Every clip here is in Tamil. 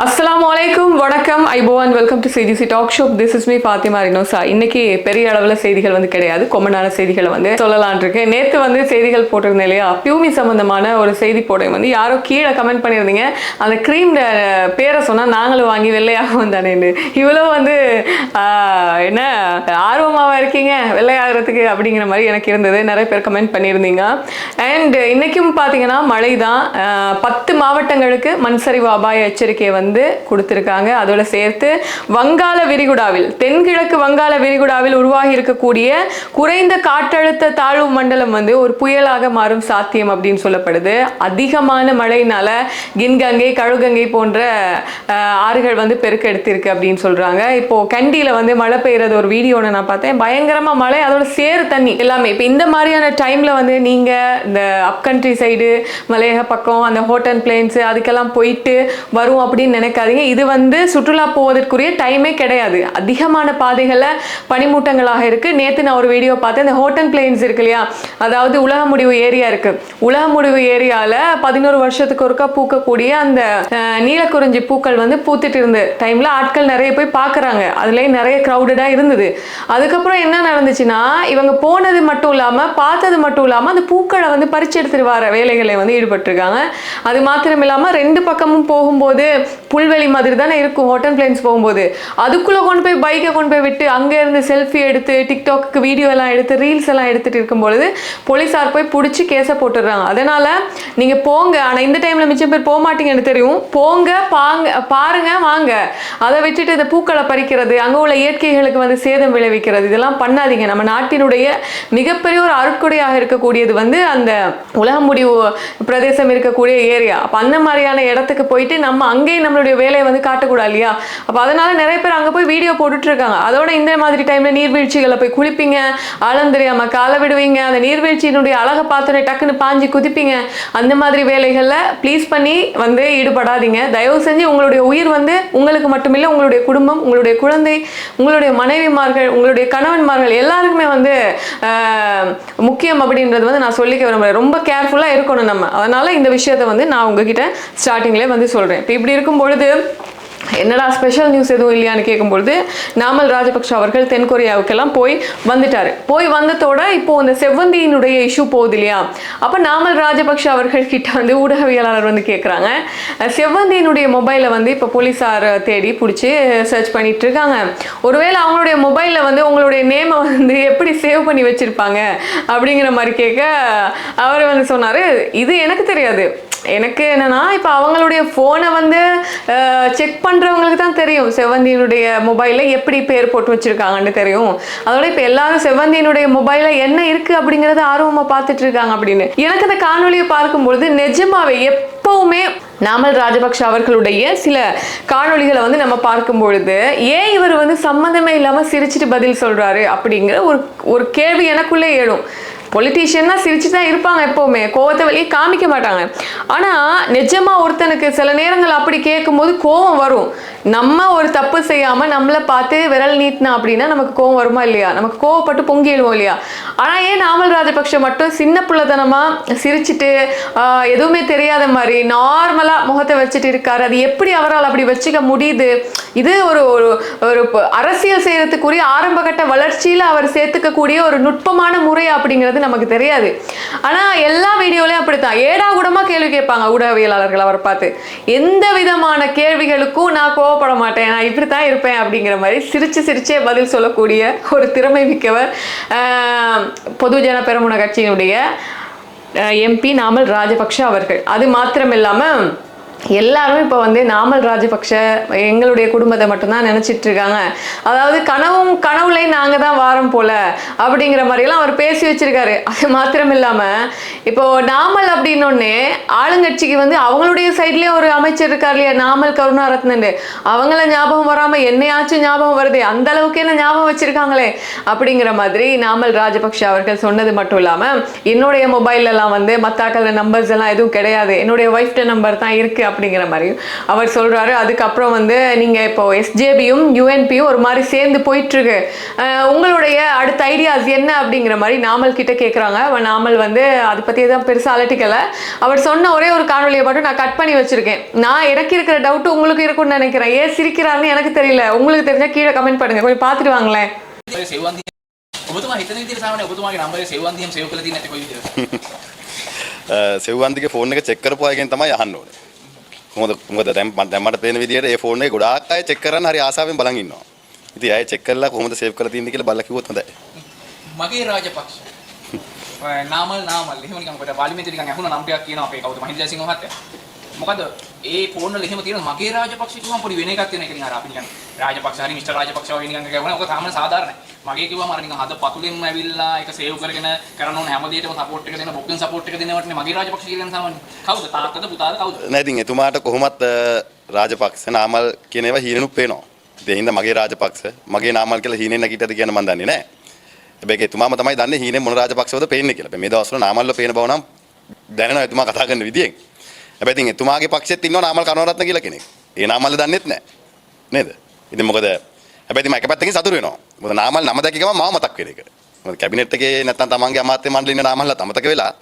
அஸ்லாம் அலைக்கும் வணக்கம். ஐபோ and welcome to CGC talk show this is me Fathima Rinosa இன்னைக்கு பெரிய அளவில் செய்திகள் வந்து கிடையாது. கொமனான செய்திகளை வந்து சொல்லலான் இருக்கேன் நேற்று வந்து செய்திகள் போட்டிருந்தேன் இல்லையா? பியூமி சம்பந்தமான ஒரு செய்தி போட வந்து யாரோ கீழே கமெண்ட் பண்ணியிருந்தீங்க. அந்த க்ரீம் பேரை சொன்னால் நாங்களும் வாங்கி வெள்ளையாகவும் தானேன்னு இவ்வளோ வந்து என்ன ஆர்வமாவா இருக்கீங்க? வெள்ளையாகிறதுக்கு அப்படிங்கிற மாதிரி எனக்கு இருந்தது. நிறைய பேர் கமெண்ட் பண்ணியிருந்தீங்க. அண்ட் இன்னைக்கும் பார்த்தீங்கன்னா மழை தான் பத்து மாவட்டங்களுக்கு மண் சரிவு அபாய எச்சரிக்கையை வந்து கொடுத்துருக்காங்க. அதோட சேர்த்து வங்காள விரிகுடாவில் தென்கிழக்கு வங்காள விரிகுடாவில் உருவாகி இருக்கக்கூடிய குறைந்த காற்றழுத்த தாழ்வு மண்டலம் வந்து ஒரு புயலாக மாறும் சாத்தியம் அப்படின்னு சொல்லப்படுது. அதிகமான மழையினால கின்கங்கை கழுகங்கை போன்ற ஆறுகள் வந்து பெருக்கெடுத்திருக்கு அப்படின்னு சொல்றாங்க. இப்போ கண்டியில வந்து மழை பெய்யறது ஒரு வீடியோனை நான் பார்த்தேன். பயங்கரமா மழை அதோட சேறு தண்ணி எல்லாமே. இப்போ இந்த மாதிரியான டைம்ல வந்து நீங்க இந்த அப்கண்ட்ரி சைடு மலையக பக்கம் அந்த ஹோட்டல் பிளேன்ஸ் அதுக்கெல்லாம் போயிட்டு வரும் அப்படின்னு நினைக்காதீங்க. இது வந்து சுற்றுலா போவதற்குரிய டைமே கிடையாது. அதிகமான பாதைகளில் பனிமூட்டங்களாக இருக்குது நேற்று நான் ஒரு வீடியோ பார்த்தேன். இந்த ஹோட்டல் பிளேன்ஸ் இருக்கு இல்லையா? அதாவது உலக முடிவு ஏரியா இருக்குது உலக முடிவு ஏரியாவில் பதினோரு வருஷத்துக்கு ஒருக்கா பூக்கக்கூடிய அந்த நீலக்குறிஞ்சி பூக்கள் வந்து பூத்துட்டு இருந்த டைமில் ஆட்கள் நிறைய போய் பார்க்குறாங்க. அதுலேயும் நிறைய க்ரௌடடாக இருந்தது. அதுக்கப்புறம் என்ன நடந்துச்சுன்னா இவங்க போனது மட்டும் இல்லாமல் பார்த்தது மட்டும் இல்லாமல் அந்த பூக்களை வந்து பறிச்சு எடுத்துட்டு வர வேலைகளை வந்து ஈடுபட்டிருக்காங்க. அது மாத்திரம் இல்லாமல் ரெண்டு பக்கமும் போகும்போது புல்வெளி மாதிரி தானே இருக்கும் ஹோட்டன் பிளேன்ஸ் போகும்போது. அதுக்குள்ளே கொண்டு போய் பைக்கை கொண்டு போய் விட்டு அங்கேருந்து செல்ஃபி எடுத்து டிக்டாக்கு வீடியோ எல்லாம் எடுத்து ரீல்ஸ் எல்லாம் எடுத்துகிட்டு இருக்கும்பொழுது போலீஸார் போய் பிடிச்சி கேஸை போட்டுடுறாங்க. அதனால் நீங்கள் போங்க. ஆனால் இந்த டைமில் மிச்சம் பேர் போக மாட்டீங்கன்னு தெரியும். போங்க பாங்க பாருங்க வாங்க. அதை விட்டுட்டு இந்த பூக்களை பறிக்கிறது அங்கே உள்ள இயற்கைகளுக்கு வந்து சேதம் விளைவிக்கிறது இதெல்லாம் பண்ணாதீங்க. நம்ம நாட்டினுடைய மிகப்பெரிய ஒரு அருட்கொடையாக இருக்கக்கூடியது வந்து அந்த உலக முடிவு பிரதேசம் இருக்கக்கூடிய ஏரியா. அப்போ அந்த மாதிரியான இடத்துக்கு போயிட்டு நம்ம அங்கேயும் அவங்களுடைய வேலையை வந்து காட்டக்கூடாது இல்லையா? அப்போ அதனால நிறைய பேர் அங்கே போய் வீடியோ போட்டுட்டு இருக்காங்க அதோட இந்த மாதிரி டைம்ல நீர்வீழ்ச்சிகளை போய் குளிப்பீங்க ஆழம் தெரியாம காலை விடுவீங்க அந்த நீர்வீழ்ச்சியினுடைய அழகை பார்த்தோன்னே டக்குன்னு பாஞ்சு குதிப்பீங்க. அந்த மாதிரி வேலைகளில் ப்ளீஸ் பண்ணி வந்து ஈடுபடாதீங்க. தயவு செஞ்சு உங்களுடைய உயிர் வந்து உங்களுக்கு மட்டுமில்லை உங்களுடைய குடும்பம் உங்களுடைய குழந்தை உங்களுடைய மனைவிமார்கள் உங்களுடைய கணவன்மார்கள் எல்லாருக்குமே வந்து முக்கியம் அப்படின்றது வந்து நான் சொல்லிக்க விரும்புகிறேன் ரொம்ப கேர்ஃபுல்லாக இருக்கணும் நம்ம. அதனால இந்த விஷயத்தை வந்து நான் உங்ககிட்ட ஸ்டார்டிங்லேயே வந்து சொல்கிறேன் இப்போ இப்படி இருக்கும் பொழுது என்னடா ஸ்பெஷல் நியூஸ் எதுவும் இல்லையான்னு கேட்கும்பொழுது நாமல் ராஜபக்ஷ அவர்கள் தென்கொரியாவுக்கெல்லாம் போய் வந்துட்டார். போய் வந்ததோட இப்போ இந்த செவ்வந்தியினுடைய இஷ்யூ போகுது இல்லையா? அப்போ நாமல் ராஜபக்ஷ அவர்கள் கிட்ட வந்து ஊடகவியலாளர் வந்து கேட்குறாங்க செவ்வந்தியினுடைய மொபைலை வந்து இப்போ போலீஸார் தேடி பிடிச்சி சர்ச் பண்ணிட்டு இருக்காங்க. ஒருவேளை அவங்களுடைய மொபைலில் வந்து உங்களுடைய நேமை வந்து எப்படி சேவ் பண்ணி வச்சிருப்பாங்க அப்படிங்கிற மாதிரி கேட்க அவர் வந்து சொன்னார். இது எனக்கு தெரியாது. எனக்கு என்னன்னா இப்போ அவங்களுடைய ஃபோனை வந்து செக் பண்ணுறவங்களுக்கு தான் தெரியும். செவ்வந்தியினுடைய மொபைலில் எப்படி பேர் போட்டு வச்சுருக்காங்கன்னு தெரியும். அதோட இப்போ எல்லாரும் செவ்வந்தியினுடைய மொபைலில் என்ன இருக்குது அப்படிங்கிறத ஆர்வமாக பார்த்துட்டு இருக்காங்க அப்படின்னு. எனக்கு அந்த காணொலியை பார்க்கும்பொழுது நிஜமாவே எப்பவுமே நாமல் ராஜபக்ஷ அவர்களுடைய சில காணொலிகளை வந்து நம்ம பார்க்கும் பொழுது ஏன் இவர் வந்து சம்மந்தமே இல்லாமல் சிரிச்சிட்டு பதில் சொல்கிறாரு அப்படிங்கிற ஒரு ஒரு கேள்வி எனக்குள்ளே ஏழும் பொலிட்டீஷியன்னா சிரிச்சு தான் இருப்பாங்க எப்போவுமே. கோவத்தை வெளியே காமிக்க மாட்டாங்க. ஆனால் நிஜமாக ஒருத்தனுக்கு சில நேரங்கள் அப்படி கேட்கும்போது கோவம் வரும். நம்ம ஒரு தப்பு செய்யாமல் நம்மளை பார்த்து விரல் நீட்டினா அப்படின்னா நமக்கு கோவம் வருமா இல்லையா? நமக்கு கோவப்பட்டு பொங்கி எழுவோம் இல்லையா? ஆனால் ஏன் நாமல் ராஜபக்ஷ மட்டும் சின்ன பிள்ளைத்தனமாக சிரிச்சிட்டு எதுவுமே தெரியாத மாதிரி நார்மலாக முகத்தை வச்சுட்டு இருக்காரு? அது எப்படி அவரால் அப்படி வச்சுக்க முடியுது? இது ஒரு ஒரு ஒரு அரசியல் செய்கிறதுக்குரிய ஆரம்பகட்ட வளர்ச்சியில் அவர் சேர்த்துக்கக்கூடிய ஒரு நுட்பமான முறை அப்படிங்கிறது நமக்கு தெரியாது. ஆனால் எல்லா வீடியோலையும் அப்படித்தான். ஏடா கூடமா கேள்வி கேட்பாங்க ஊடகவியலாளர்கள் அவரை பார்த்து. எந்த விதமான கேள்விகளுக்கும் நான் கோவப்பட மாட்டேன். நான் இப்படி தான் இருப்பேன் அப்படிங்கிற மாதிரி சிரிச்சு சிரிச்சே பதில் சொல்லக்கூடிய ஒரு திறமை மிக்கவர் ஆஹ், பொதுஜன பெருமுன கட்சியினுடைய எம்பி நாமல் ராஜபக்ஷ அவர்கள். அது மாத்திரம் இல்லாமல் எல்லாருமே இப்போ வந்து நாமல் ராஜபக்ஷ எங்களுடைய குடும்பத்தை மட்டும்தான் நினச்சிட்டு இருக்காங்க. அதாவது கனவும் கனவுலையும் நாங்கள் தான் வாரம் போல அப்படிங்கிற மாதிரிலாம் அவர் பேசி வச்சிருக்காரு. அது மாத்திரம் இல்லாமல் இப்போ நாமல் அப்படின்னொன்னே ஆளுங்கட்சிக்கு வந்து அவங்களுடைய சைட்லேயே ஒரு அமைச்சர் இருக்கார் இல்லையா நாமல் கருணாரத்னன் அவங்கள ஞாபகம் வராமல் என்னையாச்சும் ஞாபகம் வருது அந்த அளவுக்கு என்ன ஞாபகம் வச்சிருக்காங்களே அப்படிங்கிற மாதிரி நாமல் ராஜபக்ஷ அவர்கள் சொன்னது மட்டும் இல்லாமல் என்னுடைய மொபைல்லலாம் வந்து மத்தாக்கள் நம்பர்ஸ் எல்லாம் எதுவும் கிடையாது. என்னுடைய ஒய்ஃப்ட நம்பர் தான் இருக்குது அப்படிங்கிற மாதிரி அவர் சொல்றாரு அதுக்கப்புறம் வந்து நீங்க இப்போ எஸ்ஜேபியும் யூஎன்பியும் ஒரு மாதிரி சேர்ந்து போயிட்டு இருக்கு அஹ் உங்களுடைய அடுத்த ஐடியாஸ் என்ன அப்படிங்கிற மாதிரி நாமல் கிட்ட கேட்குறாங்க அவன் நாமல் வந்து அதை பற்றி எதுவும் பெருசாக அலட்டிக்கல அவர் சொன்ன ஒரே ஒரு காணொலியை மட்டும் நான் கட் பண்ணி வச்சிருக்கேன் நான் எனக்கு இருக்கிற டவுட் உங்களுக்கு இருக்கும்னு நினைக்கிறேன் ஏன் சிரிக்கிறாருன்னு எனக்கு தெரியல உங்களுக்கு தெரிஞ்சா கீழே கமெண்ட் பண்ணுங்க கொஞ்சம் பார்த்துட்டு வாங்களேன் ඔය සෙවන්දිය ඔබතුමා හිතන විදිහට සාමාන්‍ය ඔබතුමාගේ නම්බරේ සෙවන්දියම සේව් කරලා තියෙන්නේ නැති කොයි විදිහටද සෙව්වන්තිගේ ෆෝන් එක චෙක් කරපු අයගෙන් තමයි අහන්න ඕනේ. මොකද මොකද දැන් මම දැන් මට පේන විදිහට ඒ ෆෝන් එකේ ගොඩාක් අය චෙක් කරන්න හරි ආසාවෙන් බලන් ඉන්නවා. ඉතින් අය චෙක් කරලා කොහොමද සේව් කරලා තියෙන්නේ කියලා බලලා කිව්වොත් හොඳයි. මගේ රාජපක්ෂ ඔය නාමල් නාමල් එහෙම නිකන් අපිට පාර්ලිමේන්තුවේ නිකන් ඇහුණ නම් ටිකක් කියනවා අපේ කවුද මහින්ද ජයසිංහ මහත්තයා මොකද ඒ ෆෝන් වල එහෙම තියෙන මගේ රාජපක්ෂ කිව්වම පොඩි වෙන එකක් තියෙන එක නිකන් අර අපි නිකන් රාජපක්ෂ හරි මිස්ටර් රාජපක්ෂ වගේ නිකන් කියවන ඔක සාමාන්‍ය සාධාරණයි මගේ කිව්වම අර නිකන් හද පතුලෙන්ම ඇවිල්ලා ඒක සේව් කරගෙන කරන්න ඕන හැම දෙයකම සපෝට් එක දෙන බොක්කෙන් සපෝට් එක දෙනවටනේ මගේ රාජපක්ෂ කියලා සාමාන්‍ය කවුද තාත්තද පුතාද කවුද නෑ ඉතින් එතුමාට කොහොමත් අ, රාජපක්ෂ නාමල් කියන ඒවා හීනෙනුත් පේනවා. ඉතින් ඒ හින්දා මගේ රාජපක්ෂ මගේ නාමල් කියලා හීනෙන් නැගිටද කියන මම දන්නේ නෑ. හැබැයි ඒක එතුමාම තමයි දන්නේ හීනෙන් මොන රාජපක්ෂවද පේන්නේ කියලා. හැබැයි මේ දවස්වල නාමල්ව පේන බව නම් දැනෙනවා එතුමා කතා කරන විදියෙන්. හැබැයි ඉතින් එතුමාගේ පක්ෂෙත් ඉන්නවා නාමල් කනවරත්න කියලා කෙනෙක්. ඒ නාමල් දන්නෙත් නෑ. නේද? ඉතින් මොකද හැබැයි ඉතින් මම එක පැත්තකින් සතුටු වෙනවා. මොකද නාමල් නම දැක්ක ගමන් මාව මතක් වෙන එක. මොකද කැබිනට් එකේ නැත්තම් තමන්ගේ අමාත්‍ය මණ්ඩලේ ඉන්න නාමල්ලා අමතක වෙලා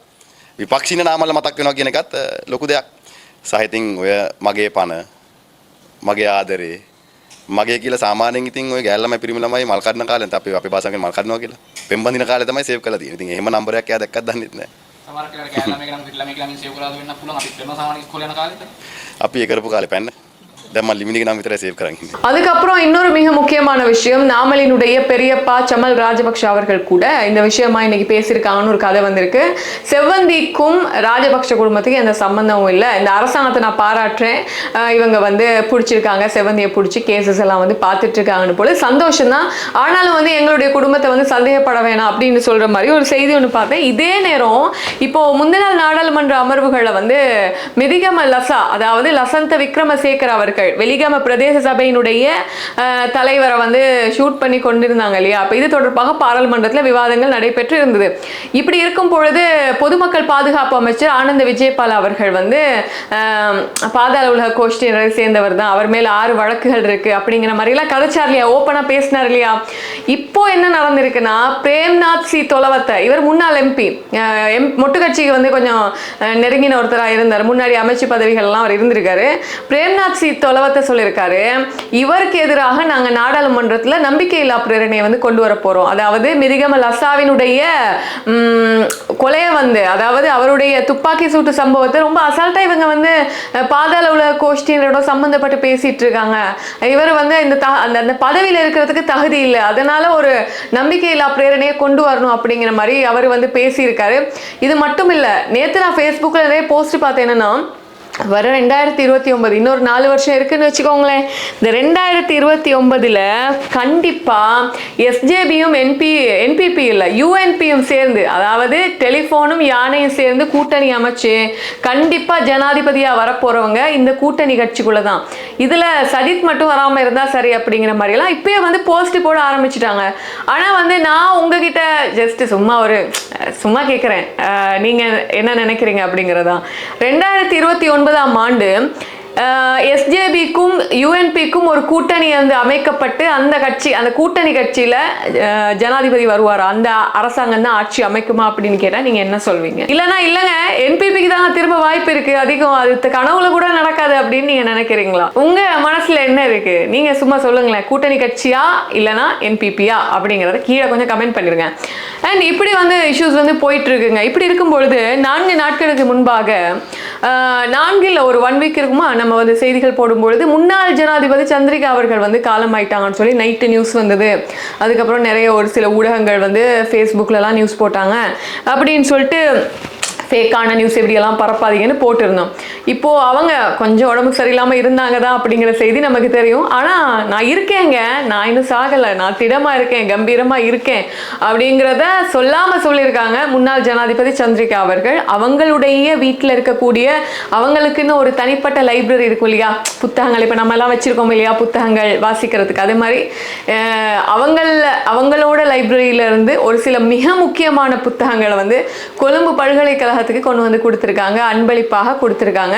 විපක්ෂීන නාමල්ලා මතක් වෙනවා කියන එකත් අ, ලොකු දෙයක්. සහ ඉතින් ඔය මගේ පණ මගේ ආදරේ මගේ කියලා සාමාන්‍යයෙන් ඉතින් ඔය ගෑල් ළමයි පිරිමි ළමයි මල් කඩන කාලෙත් අපි අපේ භාෂාවෙන් මල් කඩනවා කියලා. පෙම් බඳින කාලේ තමයි සේව් කරලා තියෙන්නේ. ඉතින් එහෙම නම්බරයක් එයා දැක්කත් දන්නෙත් නැහැ. සමහර කෙනෙක් කෑල්ලා මේක නම් පිටලා මේක නම් සේව් කරලා වෙන්න පුළුවන් අපි කරන සාමාන්‍ය ඉස්කෝලේ යන කාලෙට අපි ඒ කරපු කාලේ පැන්න. அதுக்கப்புறம் இன்னொரு மிக முக்கியமான விஷயம் நாமலினுடைய பெரியப்பா சமல் ராஜபக்ஷ அவர்கள் கூட இந்த விஷயமா இன்னைக்கு பேசியிருக்காங்கன்னு ஒரு கதை வந்திருக்கு. செவ்வந்திக்கும் ராஜபக்ஷ குடும்பத்துக்கு எந்த சம்பந்தமும் இல்லை. இந்த அரசாங்கத்தை நான் பாராட்டுறேன். இவங்க வந்து பிடிச்சிருக்காங்க செவ்வந்தியை பிடிச்சி கேசஸ் எல்லாம் வந்து பார்த்துட்டு இருக்காங்கன்னு போல. சந்தோஷம் தான் ஆனாலும் வந்து எங்களுடைய குடும்பத்தை வந்து சந்தேகப்பட வேணாம் அப்படின்னு சொல்ற மாதிரி ஒரு செய்தி ஒன்று பார்த்தேன். இதே நேரம் இப்போ முந்தின நாடாளுமன்ற அமர்வுகளை வந்து மிதிகம லசா அதாவது லசந்த விக்ரமசேகர் அவர்கள் வெலிகம பிரதேச சபையினுடைய தலைவரை வந்து ஷூட் பண்ணி கொண்டிருந்தாங்க இல்லையா? அப்போ இது தொடர்பாக பாராளுமன்றத்தில் விவாதங்கள் நடைபெற்று இருந்தது. இப்படி இருக்கும் பொழுது பொதுமக்கள் பாதுகாப்பு அமைச்சர் ஆனந்த விஜயபால் அவர்கள் வந்து பாதாள உலக கோஷ்டியினரை சேர்ந்தவர் தான். அவர் மேலே ஆறு வழக்குகள் இருக்கு அப்படிங்கிற மாதிரிலாம் கதைச்சார் இல்லையா? ஓப்பனாக பேசினார் இல்லையா? இப்போ என்ன நடந்திருக்குன்னா பிரேம்நாத் சி தொலவத்தை இவர் முன்னாள் எம்பி எம் மொட்டு கட்சிக்கு வந்து கொஞ்சம் நெருங்கின ஒருத்தராக இருந்தார். முன்னாடி அமைச்சு பதவிகள்லாம் அவர் இருந்திருக்காரு. பிரேம்நாத் சி தொலவத்தை சொல்லியிருக்காரு இவருக்கு எதிராக நாங்கள் நாடாளுமன்றத்தில் நம்பிக்கையில்லா பிரேரணையை வந்து கொண்டு வர போகிறோம் அதாவது மிருகமல் அசாவினுடைய கொலையை வந்து அதாவது அவருடைய துப்பாக்கி சூட்டு சம்பவத்தை ரொம்ப அசால்ட்டாக இவங்க வந்து பாதாள உலக கோஷ்டியினரோட சம்மந்தப்பட்டு பேசிட்டு இருக்காங்க. இவர் வந்து இந்த த அந்த அந்த பதவியில் இருக்கிறதுக்கு தகுதி இல்லை. அதனால் ஒரு நம்பிக்கையில்லா பிரேரணையை கொண்டு வரணும் அப்படிங்கிற மாதிரி அவர் வந்து பேசியிருக்காரு. இது மட்டும் இல்லை நேற்று நான் ஃபேஸ்புக்கில் நிறைய போஸ்ட் பார்த்தேன் என்னன்னா வர ரெண்டாயிரத்தி இருபத்தி ஒன்பது இன்னொரு நாலு வருஷம் இருக்குன்னு வச்சுக்கோங்களேன். இந்த ரெண்டாயிரத்தி இருபத்தி ஒன்பதுல கண்டிப்பா எஸ்ஜேபியும் என்பி என்பிபி இல்லை யூஎன்பியும் சேர்ந்து அதாவது டெலிஃபோனும் யானையும் சேர்ந்து கூட்டணி அமைச்சு கண்டிப்பா ஜனாதிபதியா வரப்போறவங்க இந்த கூட்டணி கட்சிக்குள்ள தான் இதுல சஜித் மட்டும் வராம இருந்தா சரி அப்படிங்கிற மாதிரி எல்லாம் இப்பயே வந்து போஸ்ட் போட ஆரம்பிச்சிட்டாங்க. ஆனா வந்து நான் உங்ககிட்ட ஜஸ்ட் சும்மா ஒரு சும்மா கேட்குறேன் நீங்க என்ன நினைக்கிறீங்க அப்படிங்கிறதான். ரெண்டாயிரத்தி இருபத்தி ஒன்பது ஒன்பதாம் ஆண்டு எஸ்ஜேபிக்கும் யூஎன்பிக்கும் ஒரு கூட்டணி வந்து அமைக்கப்பட்டு அந்த கட்சி அந்த கூட்டணி கட்சியில ஜனாதிபதி வருவார்? அந்த அரசாங்கம் தான் ஆட்சி அமைக்குமா அப்படின்னு கேட்டா நீங்க என்ன சொல்வீங்க? இல்லைன்னா இல்லைங்க என்பிபிக்கு தான் திரும்ப வாய்ப்பு இருக்கு. அதிகம் அது கனவுல கூட நடக்காது அப்படின்னு நீங்க நினைக்கிறீங்களா? உங்க மனசுல என்ன இருக்கு? நீங்க சும்மா சொல்லுங்களேன். கூட்டணி கட்சியா இல்லைன்னா என்பிபியா அப்படிங்கறத கீழே கொஞ்சம் கமெண்ட் பண்ணிருங்க. அண்ட் இப்படி வந்து இஷ்யூஸ் வந்து போயிட்டு இருக்குங்க இப்படி இருக்கும் பொழுது நான்கு நாட்களுக்கு முன்பாக நான்கில் ஒரு ஒன் வீக் இருக்குமா? நம்ம வந்து செய்திகள் போடும்பொழுது முன்னாள் ஜனாதிபதி சந்திரிகா அவர்கள் வந்து காலமாயிட்டாங்கன்னு சொல்லி நைட்டு நியூஸ் வந்தது. அதுக்கப்புறம் நிறைய ஒரு சில ஊடகங்கள் வந்து ஃபேஸ்புக்லலாம் நியூஸ் போட்டாங்க. அப்படின்னு சொல்லிட்டு ஃபேக்கான நியூஸ் எப்படியெல்லாம் பரப்பாதீங்கன்னு போட்டிருந்தோம். இப்போது அவங்க கொஞ்சம் உடம்பு சரியில்லாமல் இருந்தாங்க தான் அப்படிங்கிற செய்தி நமக்கு தெரியும். ஆனால் நான் இருக்கேங்க. நான் இன்னும் சாகலை. நான் திடமாக இருக்கேன். கம்பீரமாக இருக்கேன். அப்படிங்கிறத சொல்லாமல் சொல்லியிருக்காங்க முன்னாள் ஜனாதிபதி சந்திரிகா அவர்கள். அவங்களுடைய வீட்டில் இருக்கக்கூடிய அவங்களுக்குன்னு ஒரு தனிப்பட்ட லைப்ரரி இருக்கும் இல்லையா? புத்தகங்கள். இப்போ நம்ம எல்லாம் இல்லையா? புத்தகங்கள் வாசிக்கிறதுக்கு. அதே மாதிரி அவங்கள அவங்களோட லைப்ரரியிலேருந்து ஒரு சில மிக முக்கியமான புத்தகங்களை வந்து கொழும்பு பல்கலைக்கழக புத்தகத்துக்கு கொண்டு வந்து கொடுத்துருக்காங்க. அன்பளிப்பாக கொடுத்துருக்காங்க.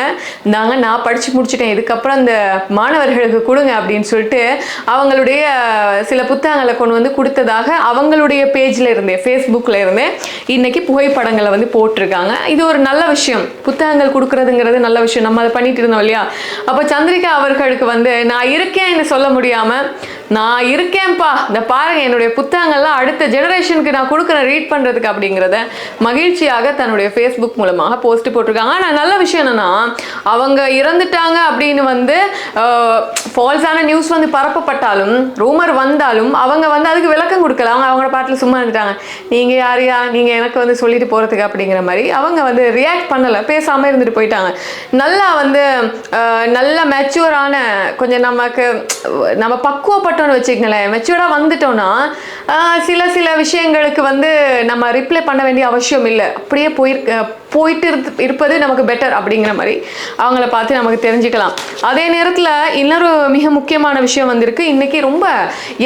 நாங்கள் நான் படித்து முடிச்சிட்டேன். இதுக்கப்புறம் அந்த மாணவர்களுக்கு கொடுங்க அப்படின்னு சொல்லிட்டு அவங்களுடைய சில புத்தகங்களை கொண்டு வந்து கொடுத்ததாக அவங்களுடைய பேஜில் இருந்தே ஃபேஸ்புக்கில் இருந்தே இன்னைக்கு புகைப்படங்களை வந்து போட்டிருக்காங்க. இது ஒரு நல்ல விஷயம். புத்தகங்கள் கொடுக்குறதுங்கிறது நல்ல விஷயம். நம்ம அதை பண்ணிட்டு இருந்தோம் இல்லையா? அப்போ சந்திரிகா அவர்களுக்கு வந்து நான் இருக்கேன்னு சொல்ல முடியாமல் நான் இருக்கேன்ப்பா. இந்த பாருங்க என்னுடைய புத்தகங்கள்லாம் அடுத்த ஜெனரேஷனுக்கு நான் கொடுக்குறேன் ரீட் பண்ணுறதுக்கு அப்படிங்கிறத மகிழ்ச்சியாக தன்னுடைய ஃபேஸ்புக் மூலமாக போஸ்ட் போட்டிருக்காங்க. ஆனால் நல்ல விஷயம் என்னன்னா அவங்க இறந்துட்டாங்க அப்படின்னு வந்து ஃபால்ஸான நியூஸ் வந்து பரப்பப்பட்டாலும் ரூமர் வந்தாலும் அவங்க வந்து அதுக்கு விளக்கம் கொடுக்கல. அவங்க அவங்களோட பாட்டில் சும்மா இருந்துட்டாங்க. நீங்கள் யாரையா நீங்கள் எனக்கு வந்து சொல்லிட்டு போகிறதுக்கு அப்படிங்கிற மாதிரி அவங்க வந்து ரியாக்ட் பண்ணலை. பேசாமல் இருந்துட்டு போயிட்டாங்க. நல்லா வந்து நல்ல மெச்சூரான கொஞ்சம் நமக்கு நம்ம பக்குவப்பட்ட பக்குவப்பட்டோம்னு வச்சுக்கங்களேன். மெச்சூர்டாக வந்துட்டோம்னா சில சில விஷயங்களுக்கு வந்து நம்ம ரிப்ளை பண்ண வேண்டிய அவசியம் இல்லை. அப்படியே போயிருக்க போயிட்டு இருப்பது நமக்கு பெட்டர் அப்படிங்கிற மாதிரி அவங்கள பார்த்து நமக்கு தெரிஞ்சுக்கலாம். அதே நேரத்தில் இன்னொரு மிக முக்கியமான விஷயம் வந்திருக்கு. இன்றைக்கி ரொம்ப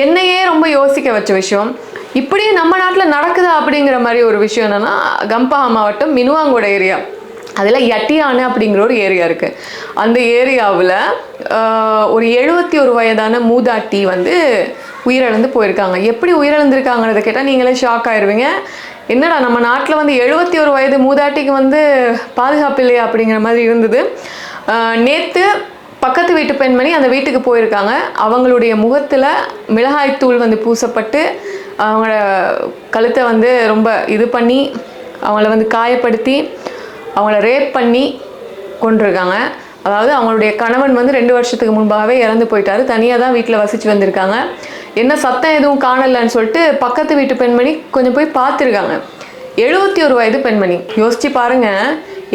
என்னையே ரொம்ப யோசிக்க வச்ச விஷயம். இப்படியே நம்ம நாட்டில் நடக்குதா அப்படிங்கிற மாதிரி ஒரு விஷயம் என்னென்னா கம்பஹா மாவட்டம் மினுவாங்கோட ஏரியா. அதில் யட்டியானு அப்படிங்கிற ஒரு ஏரியா இருக்குது அந்த ஏரியாவில் ஒரு எழுபத்தி ஒரு வயதான மூதாட்டி வந்து உயிரிழந்து போயிருக்காங்க. எப்படி உயிரிழந்திருக்காங்கிறத கேட்டால் நீங்களே ஷாக் ஆயிருவீங்க. என்னடா நம்ம நாட்டில் வந்து எழுபத்தி ஒரு வயது மூதாட்டிக்கு வந்து பாதுகாப்பு இல்லையா அப்படிங்கிற மாதிரி இருந்தது. நேற்று பக்கத்து வீட்டு பெண்மணி அந்த வீட்டுக்கு போயிருக்காங்க. அவங்களுடைய முகத்தில் மிளகாய்த்தூள் வந்து பூசப்பட்டு அவங்களோட கழுத்தை வந்து ரொம்ப இது பண்ணி அவங்கள வந்து காயப்படுத்தி அவங்கள ரேப் பண்ணி கொண்டிருக்காங்க. அதாவது அவங்களுடைய கணவன் வந்து ரெண்டு வருஷத்துக்கு முன்பாகவே இறந்து போயிட்டாரு. தனியாக தான் வீட்டில் வசித்து வந்திருக்காங்க. என்ன சத்தம் எதுவும் காணலன்னு சொல்லிட்டு பக்கத்து வீட்டு பெண்மணி கொஞ்சம் போய் பார்த்துருக்காங்க. எழுபத்தி ஒரு வயது பெண்மணி. யோசிச்சு பாருங்கள்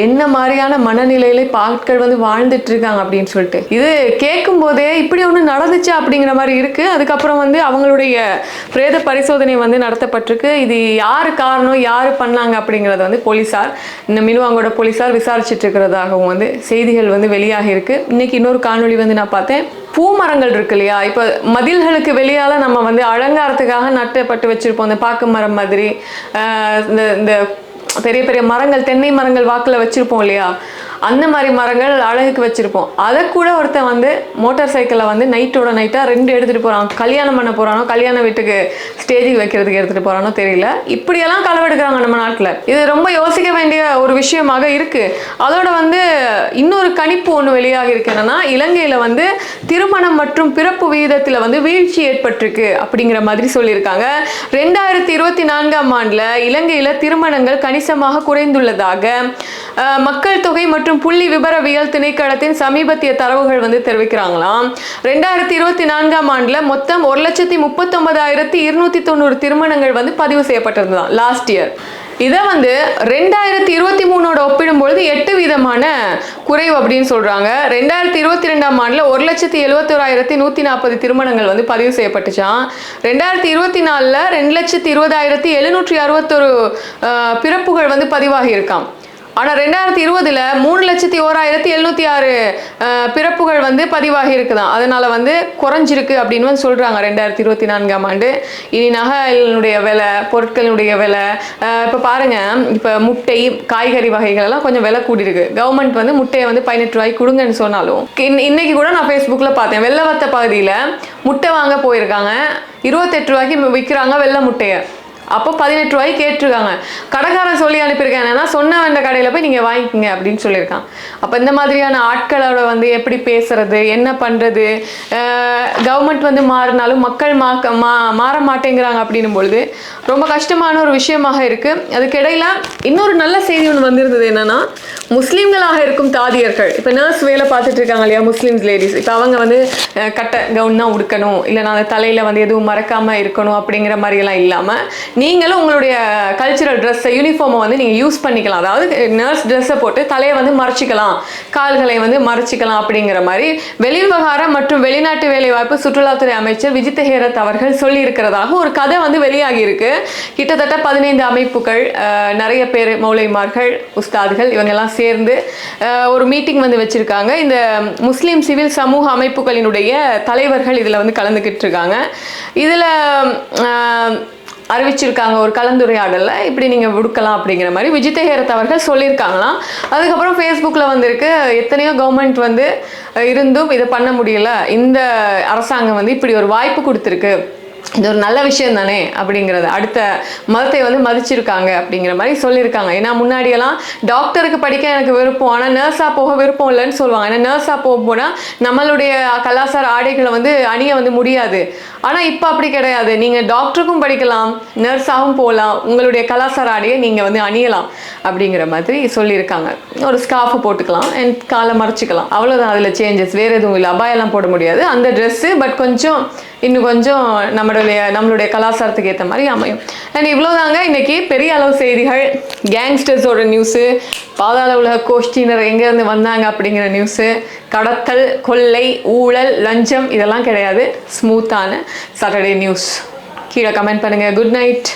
என்ன மாதிரியான மனநிலையில இப்ப ஆட்கள் வந்து வாழ்ந்துட்டு இருக்காங்க அப்படின்னு சொல்லிட்டு. இது கேட்கும் போதே இப்படி ஒன்று நடந்துச்சு அப்படிங்கிற மாதிரி இருக்கு. அதுக்கப்புறம் வந்து அவங்களுடைய பிரேத பரிசோதனை வந்து நடத்தப்பட்டிருக்கு. இது யாரு காரணம் யாரு பண்ணாங்க அப்படிங்கறத வந்து போலீசார் இந்த மினுவாங்கோட போலீசார் விசாரிச்சுட்டு இருக்கிறதாகவும் வந்து செய்திகள் வந்து வெளியாகி இருக்கு. இன்னைக்கு இன்னொரு காணொளி வந்து நான் பார்த்தேன். பூமரங்கள் இருக்கு இல்லையா? இப்போ மதில்களுக்கு வெளியால் நம்ம வந்து அலங்காரத்துக்காக நட்டப்பட்டு வச்சுருப்போம். இந்த பாக்கு மரம் மாதிரி இந்த இந்த பெரிய பெரிய மரங்கள் தென்னை மரங்கள் வாக்கில் வச்சிருப்போம் இல்லையா? அந்த மாதிரி மரங்கள் அழகுக்கு வச்சுருப்போம். அதை கூட ஒருத்தன் வந்து மோட்டார் சைக்கிளில் வந்து நைட்டோட நைட்டாக ரெண்டு எடுத்துகிட்டு போகிறான் கல்யாணம் பண்ண போகிறானோ கல்யாண வீட்டுக்கு ஸ்டேஜுக்கு வைக்கிறதுக்கு எடுத்துகிட்டு போகிறானோ தெரியல. இப்படியெல்லாம் களவெடுக்கிறாங்க நம்ம நாட்டில். இது ரொம்ப யோசிக்க வேண்டிய ஒரு விஷயமாக இருக்குது அதோட வந்து இன்னொரு கணிப்பு ஒன்று வெளியாகி இருக்கு என்னன்னா இலங்கையில் வந்து திருமணம் மற்றும் பிறப்பு விகிதத்தில் வந்து வீழ்ச்சி ஏற்பட்டிருக்கு அப்படிங்கிற மாதிரி சொல்லியிருக்காங்க. ரெண்டாயிரத்தி இருபத்தி நான்காம் ஆண்டில் இலங்கையில் திருமணங்கள் கணிசமாக குறைந்துள்ளதாக மக்கள் தொகை மற்றும் புள்ளி விபரவியல் திணைக்களத்தின் சமீபத்திய தரவுகள் வந்து தெரிவிக்கிறாங்களாம். ரெண்டாயிரத்தி இருபத்தி நான்காம் ஆண்டில் மொத்தம் ஒரு லட்சத்தி முப்பத்தொன்பதாயிரத்தி இருநூத்தி தொண்ணூறு திருமணங்கள் வந்து பதிவு செய்யப்பட்டிருந்ததான் லாஸ்ட் இயர் இதை வந்து ரெண்டாயிரத்தி இருபத்தி மூணோட ஒப்பிடும்பொழுது எட்டு விதமான குறைவு அப்படின்னு சொல்கிறாங்க ரெண்டாயிரத்தி இருபத்தி ரெண்டாம் ஆண்டில் ஒரு லட்சத்தி எழுபத்தோராயிரத்தி நூற்றி நாற்பது திருமணங்கள் வந்து பதிவு செய்யப்பட்டுச்சான் ரெண்டாயிரத்தி இருபத்தி நாலில் ரெண்டு லட்சத்தி இருபதாயிரத்தி எழுநூற்றி அறுபத்தொரு பிறப்புகள் வந்து பதிவாகியிருக்கான் ஆனால் ரெண்டாயிரத்தி இருபதில் மூணு லட்சத்தி ஓராயிரத்தி எழுநூத்தி ஆறு பிறப்புகள் வந்து பதிவாகி இருக்குதான். அதனால் வந்து குறைஞ்சிருக்கு அப்படின்னு வந்து சொல்கிறாங்க ரெண்டாயிரத்தி இருபத்தி நான்காம் ஆண்டு. இனி நகைகளுடைய விலை பொருட்களினுடைய விலை இப்போ பாருங்க இப்போ முட்டை காய்கறி வகைகள் எல்லாம் கொஞ்சம் விலை கூடியிருக்கு. கவர்மெண்ட் வந்து முட்டையை வந்து பதினெட்டு ரூபாய்க்கு கொடுங்கன்னு சொன்னாலும் இன்ன- இன்னைக்கு கூட நான் ஃபேஸ்புக்கில் பார்த்தேன் வெள்ளவத்த பகுதியில் முட்டை வாங்க போயிருக்காங்க. இருபத்தெட்டு ரூபாய்க்கு விற்கிறாங்க வெள்ளை முட்டையை. அப்போ பதினெட்டு ரூபாய்க்கு கேட்டிருக்காங்க. கடைக்காரன் சொல்லி அனுப்பியிருக்கேன். என்னன்னா சொன்ன வேண்ட கடையில் போய் நீங்கள் வாங்கிக்கோங்க அப்படின்னு சொல்லியிருக்கான். அப்போ இந்த மாதிரியான ஆட்களோட வந்து எப்படி பேசுறது என்ன பண்ணுறது கவர்மெண்ட் வந்து மாறினாலும் மக்கள் மாக்க மா மாற மாட்டேங்கிறாங்க அப்படின்னும் பொழுது ரொம்ப கஷ்டமான ஒரு விஷயமாக இருக்குது அதுக்கிடையில் இன்னொரு நல்ல செய்தி ஒன்று வந்திருந்தது என்னென்னா முஸ்லீம்களாக இருக்கும் தாதியர்கள் இப்போ நர்ஸ் வேலை பார்த்துட்டு இருக்காங்க இல்லையா முஸ்லீம்ஸ் லேடிஸ் இப்போ அவங்க வந்து கட்ட கவுன் தான் உடுக்கணும். இல்லை நான் தலையில் வந்து எதுவும் மறக்காமல் இருக்கணும் அப்படிங்கிற மாதிரியெல்லாம் இல்லாமல் நீங்களும் உங்களுடைய கல்ச்சுரல் ட்ரெஸ்ஸை யூனிஃபார்மை வந்து நீங்கள் யூஸ் பண்ணிக்கலாம். அதாவது நர்ஸ் ட்ரெஸ்ஸை போட்டு தலையை வந்து மறைச்சிக்கலாம். கால்களை வந்து மறைச்சிக்கலாம் அப்படிங்கிற மாதிரி வெளிவிவகாரம் மற்றும் வெளிநாட்டு வேலைவாய்ப்பு சுற்றுலாத்துறை அமைச்சர் விஜித் ஹேரத் அவர்கள் சொல்லியிருக்கிறதாக ஒரு கதை வந்து வெளியாகி இருக்கு கிட்டத்தட்ட பதினைந்து அமைப்புகள் நிறைய பேர் மௌலைமார்கள் உஸ்தாதுகள் இவங்கெல்லாம் சேர்ந்து ஒரு மீட்டிங் வந்து வச்சுருக்காங்க. இந்த முஸ்லீம் சிவில் சமூக அமைப்புகளினுடைய தலைவர்கள் இதில் வந்து கலந்துக்கிட்டு இருக்காங்க. இதில் அறிவிச்சிருக்காங்க ஒரு கலந்துரையாடலில். இப்படி நீங்கள் விடுக்கலாம் அப்படிங்கிற மாதிரி விஜித் ஹேரத் அவர்கள் சொல்லியிருக்காங்களாம். அதுக்கப்புறம் ஃபேஸ்புக்கில் வந்திருக்கு எத்தனையோ கவர்மெண்ட் வந்து இருந்தும் இதை பண்ண முடியல. இந்த அரசாங்கம் வந்து இப்படி ஒரு வாய்ப்பு கொடுத்துருக்கு. இது ஒரு நல்ல விஷயம் தானே அப்படிங்கிறது. அடுத்த மதத்தை வந்து மதிச்சிருக்காங்க அப்படிங்கிற மாதிரி சொல்லியிருக்காங்க. ஏன்னா முன்னாடியெல்லாம் டாக்டருக்கு படிக்க எனக்கு விருப்பம் ஆனால் நர்ஸாக போக விருப்பம் இல்லைன்னு சொல்லுவாங்க. ஏன்னா நர்ஸாக போக போனால் நம்மளுடைய கலாச்சார ஆடைகளை வந்து அணிய வந்து முடியாது. ஆனால் இப்போ அப்படி கிடையாது. நீங்கள் டாக்டருக்கும் படிக்கலாம் நர்ஸாகவும் போகலாம். உங்களுடைய கலாச்சார ஆடையை நீங்கள் வந்து அணியலாம் அப்படிங்கிற மாதிரி சொல்லியிருக்காங்க. ஒரு ஸ்காஃபு போட்டுக்கலாம் அண்ட் காலை மறைச்சிக்கலாம். அவ்வளோதான் அதில் சேஞ்சஸ் வேறு எதுவும் இல்லை. அபாயெல்லாம் போட முடியாது. அந்த ட்ரெஸ்ஸு பட் கொஞ்சம் இன்னும் கொஞ்சம் நம்மளுடைய நம்மளுடைய கலாச்சாரத்துக்கு ஏற்ற மாதிரி அமையும். அண்ட் இவ்வளோதாங்க இன்றைக்கி பெரிய அளவு செய்திகள். கேங்ஸ்டர்ஸோட நியூஸு பாதாள உலக கோஷ்டியினர் எங்கேருந்து வந்தாங்க அப்படிங்கிற நியூஸு கடத்தல் கொள்ளை ஊழல் லஞ்சம் இதெல்லாம் கிடையாது. ஸ்மூத்தான சாட்டர்டே நியூஸ் கீழே கமெண்ட் பண்ணுங்கள் குட் நைட்